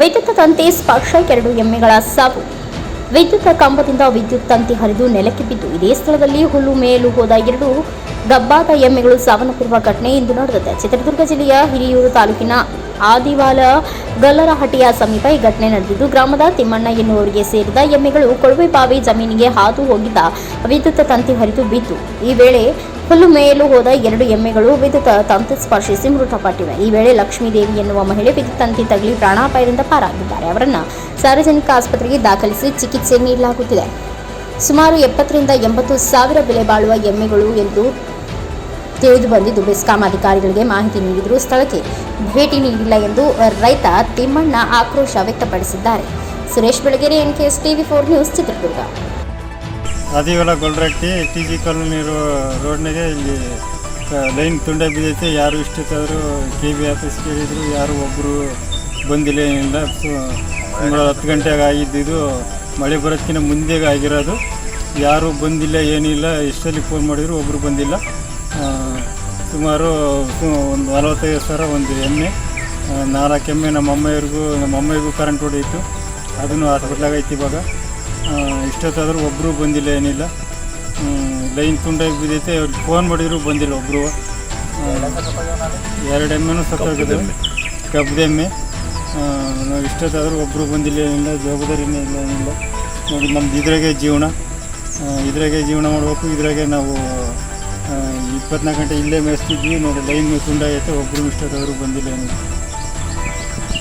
ವಿದ್ಯುತ್ ತಂತಿ ಸ್ಪರ್ಶ ಎರಡು ಎಮ್ಮೆಗಳ ಸಾವು. ವಿದ್ಯುತ್ ಕಂಬದಿಂದ ವಿದ್ಯುತ್ ತಂತಿ ಹರಿದು ನೆಲಕ್ಕೆ ಬಿದ್ದು ಇದೇ ಸ್ಥಳದಲ್ಲಿ ಹುಲ್ಲು ಮೇಲು ಹೋದ ಎರಡು ಗಬ್ಬಾದ ಎಮ್ಮೆಗಳು ಸಾವನ್ನಪ್ಪಿರುವ ಘಟನೆ ಇಂದು ನಡೆದಿದೆ. ಚಿತ್ರದುರ್ಗ ಜಿಲ್ಲೆಯ ಹಿರಿಯೂರು ತಾಲೂಕಿನ ಆದಿವಾಲ ಗಲ್ಲರಹಟ್ಟಿಯ ಸಮೀಪ ಈ ಘಟನೆ ನಡೆದಿದ್ದು, ಗ್ರಾಮದ ತಿಮ್ಮಣ್ಣ ಎನ್ನುವರಿಗೆ ಸೇರಿದ ಎಮ್ಮೆಗಳು ಕೊಳವೆ ಬಾವಿ ಜಮೀನಿಗೆ ಹಾದು ಹೋಗಿದ್ದ. ವಿದ್ಯುತ್ ತಂತಿ ಹರಿದು ಬಿದ್ದು ಈ ವೇಳೆ ಹುಲ್ಲು ಮೇಯಲು ಹೋದ ಎರಡು ಎಮ್ಮೆಗಳು ವಿದ್ಯುತ್ ತಂತಿ ಸ್ಪರ್ಶಿಸಿ ಮೃತಪಟ್ಟಿವೆ ಈ ವೇಳೆ ಲಕ್ಷ್ಮೀದೇವಿ ಎನ್ನುವ ಮಹಿಳೆ ವಿದ್ಯುತ್ ತಂತಿ ತಗಲಿ ಪ್ರಾಣಾಪಾಯದಿಂದ ಪಾರಾಗಿದ್ದಾರೆ. ಅವರನ್ನು ಸಾರ್ವಜನಿಕ ಆಸ್ಪತ್ರೆಗೆ ದಾಖಲಿಸಿ ಚಿಕಿತ್ಸೆ ನೀಡಲಾಗುತ್ತಿದೆ. ಸುಮಾರು ಎಪ್ಪತ್ತರಿಂದ ಎಂಬತ್ತು ಸಾವಿರ ಬೆಲೆ ಬಾಳುವ ಎಮ್ಮೆಗಳು ಎಂದು ತಿಳಿದು ಬಂದಿದ್ದು. ಬೆಸ್ಕಾಂ ಅಧಿಕಾರಿಗಳಿಗೆ ಮಾಹಿತಿ ನೀಡಿದರೂ ಸ್ಥಳಕ್ಕೆ ಭೇಟಿ ನೀಡಿಲ್ಲ ಎಂದು ರೈತ ತಿಮ್ಮಣ್ಣ ಆಕ್ರೋಶ ವ್ಯಕ್ತಪಡಿಸಿದ್ದಾರೆ. Suresh Belagere NKS TV four news Chitradurga. ಅದಿವೆಲ್ಲ ಗೊಲ್ರಟ್ಟಿ, T G colony ರೋಡ್ನಾಗೆ ಇಲ್ಲಿ ಲೈನ್ ತುಂಡೆ ಬಿದ್ದೈತೆ. ಯಾರು ಇಷ್ಟಕ್ಕಾದರೂ ಕೆ ಬಿ ಆಫೀಸ್ ಕೇಳಿದ್ರು, ಯಾರು ಒಬ್ಬರು ಬಂದಿಲ್ಲ ಏನಿಲ್ಲ. ಸುಮಾರು ಹತ್ತು ಗಂಟೆಗೆ ಆಗಿದ್ದಿದ್ದು ಮಳೆ ಬರೋದಕ್ಕಿಂತ ಮುಂದೆಗೆ ಆಗಿರೋದು. ಯಾರು ಬಂದಿಲ್ಲ ಏನಿಲ್ಲ, ಎಷ್ಟಲ್ಲಿ ಫೋನ್ ಮಾಡಿದ್ರು ಒಬ್ಬರು ಬಂದಿಲ್ಲ. ಸುಮಾರು ಒಂದು ನಲವತ್ತೈದು ಸಾವಿರ ಒಂದು ಎಮ್ಮೆ ನಾಲ್ಕು ಎಮ್ಮೆ ನಮ್ಮ ಅಮ್ಮೆಯವ್ರಿಗೂ ನಮ್ಮ ಅಮ್ಮೆಗೂ ಕರೆಂಟ್ ಹೊಡೆಯಿತು ಅದನ್ನು ಹಾಸ್ಪಿಟ್ಲಾಗ ಐತಿ ಇವಾಗ ಇಷ್ಟೊತ್ತಾದರೂ ಒಬ್ಬರು ಬಂದಿಲ್ಲ ಏನಿಲ್ಲ. ಲೈನ್ ತುಂಡಾಗಿ ಬಿದ್ದೈತೆ ಅವ್ರಿಗೆ ಫೋನ್ ಮಾಡಿದ್ರು ಬಂದಿಲ್ಲ ಒಬ್ಬರು ಎರಡು ಎಮ್ಮೆನೂ ಸತ್ತೋಗಿದೆ ಕಬ್ಬದೆಮ್ಮೆ ನಾವು ಇಷ್ಟೊತ್ತಾದರೂ ಒಬ್ಬರು ಬಂದಿಲ್ಲ ಏನಿಲ್ಲ ಜವಾಬ್ದಾರಿನೇ ಇಲ್ಲ ಏನಿಲ್ಲ. ನೋಡಿ ನಮ್ದು ಇದ್ರಾಗೆ ಜೀವನ. ಇದ್ರಾಗೆ ಜೀವನ ಮಾಡಬೇಕು ಇದ್ರಾಗೆ ನಾವು ಇಪ್ಪತ್ನಾಲ್ಕು ಗಂಟೆ ಇಲ್ಲೇ ಮೇಯಿಸ್ತಿದ್ವಿ. ನೋಡಿ ಲೈನ್ ತುಂಡಾಗೈತೆ ಒಬ್ಬರು ಇಷ್ಟೊತ್ತಾದರೂ ಬಂದಿಲ್ಲ ಏನಿಲ್ಲ.